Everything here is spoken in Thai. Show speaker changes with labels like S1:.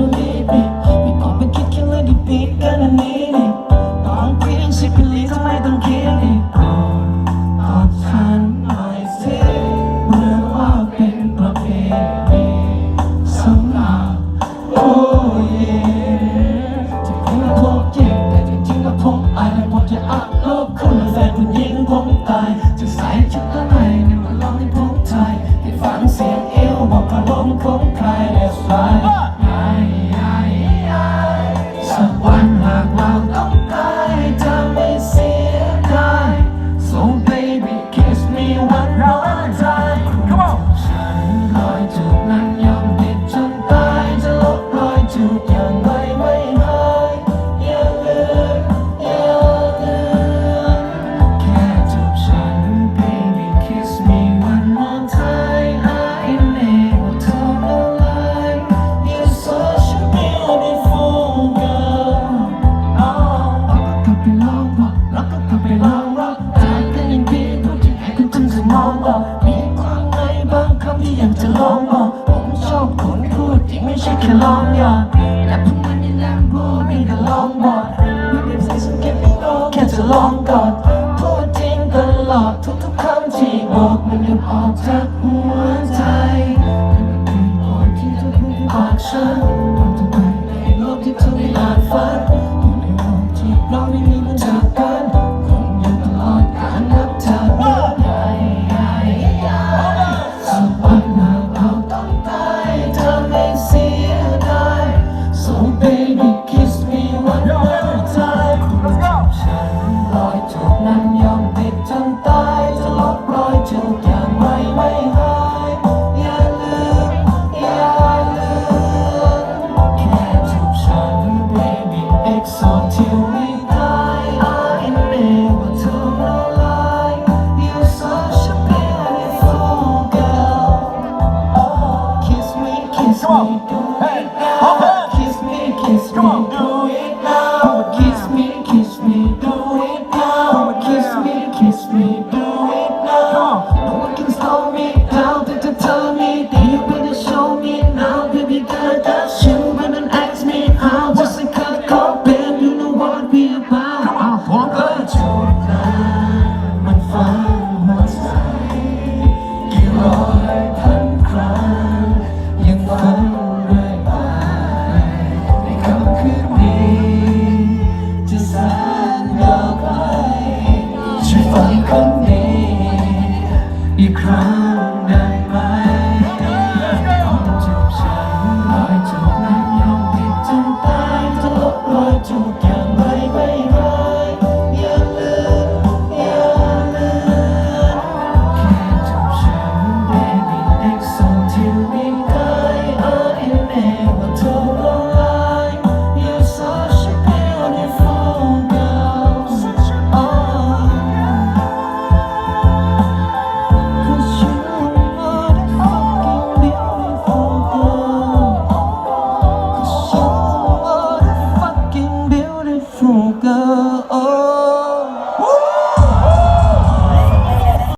S1: a baby ไต้องคิดแค่เปลี่ยนทำไมต้องเขีอีกตอบฉันหน่อยสิเรือว่าเป็นประเพณีสำหรับผู้หญิงจะพูดพวกเจ็บแต่จริงๆแล้ผมอายแจะอัพโลกคุละแฟนคุยิงผมตายจะใส่ชุดข้างในลองที่ผมไทยให้ฟังเสียวบอกอารมณ์ขอ ที่อยากจะลองบอกผมชอบคนพูดที่ไม่ใช่แค่ลองอยากและพวกมันยังแลมโบมีแต่ลองบอกไม่ได้ใส่สเก็ตไม่โตแค่จะลองกอดพูดจริงตลอดทุกๆคำที่บอกมันยังออกจากหัวใจมันเป็นพอที่จะพูดบอกฉันต้องจะไปในโลกที่เธอไม่อาจฝันในโลกที่เราไม่ me, kiss me, do it now. Kiss me, kiss me, do it now. Kiss me, kiss me, do it now. Kiss me, kiss me, do it now. No one can slow me down. Did you tell me that you better show me now? Baby girl, that's คนนี้อีกครั้ง